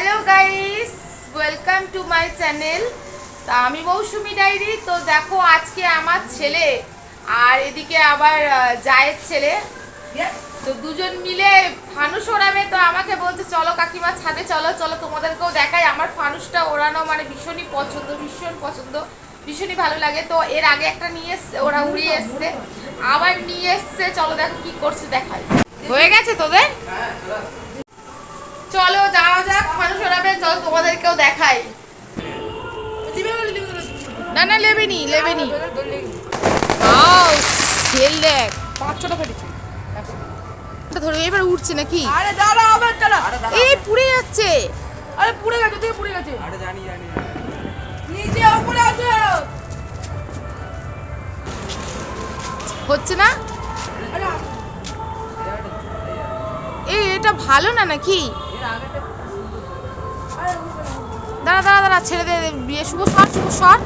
Hello guys welcome to my channel তা আমি মৌসুমি diary. তো দেখো আজকে আমার ছেলে আর এদিকে আবার জায়ের ছেলে। তো দুজন মিলে ফানুস ওড়াবে। তো আমাকে বলছে চলো কাকিমা ছাদে চলো চলো তোমাদেরকেও দেখাই। আমার ফানুসটা ওড়ানো মানে ভীষণই পছন্দ ভীষণ পছন্দ ভীষণই ভালো লাগে। তো এর আগে একটা নিয়ে এসছে ওরা উড়িয়ে এসছে। আবার নিয়ে এসছে। চলো দেখো কি করছে দেখাই। হয়ে গেছে তোদের? যাক মানুষ ওড়াবে চলো তোমাদেরকেও দেখাই। না না লেবেনি লেবেনি। আও সেল দেখ। পাঁচ ফেটেছে। এটা ধরে এবার উঠছে নাকি? আরে দাঁড়া আবার দাঁড়া এই পুড়ে যাচ্ছে। আরে পুড়ে গেছে তুই পুড়ে গেছে? আরে জানি জানি। নিচে উপরে আছে। হচ্ছে না? এই এটা ভালো না নাকি? এর আগেটা দাঁড়া দাঁড়া দাঁড়া ছেড়ে দে বিয়ে, শুভ সর শুভ সর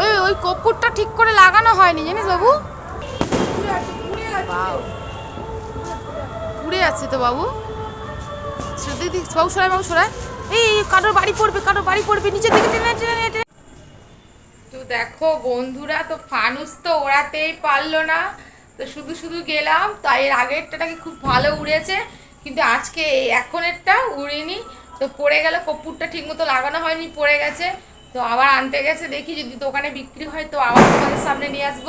ওই ওই কপুরটা ঠিক করে লাগানো হয়নি, জানিস বাবু? পুড়ে আছে তো বাবু। দিদি, বাবু, সরাই বাবু, সরাই। এই কারোর বাড়ি পড়বে, কারোর বাড়ি পড়বে, নিচের দিকে টেনে টেনে টেনে। তো দেখো বন্ধুরা, তো ফানুস তো ওড়াতেই পারল না। তো শুধু শুধু গেলাম, তাই এর আগেরটাকে খুব ভালো উড়েছে, কিন্তু আজকে এখনেরটা উড়েনি। তো পড়ে গেল কপুরটা ঠিক মতো লাগানো হয়নি, পড়ে গেছে। তো আবার আনতে গেছে, দেখি যদি দোকানে বিক্রি হয়, তো আবার তোমাদের সামনে নিয়ে আসব।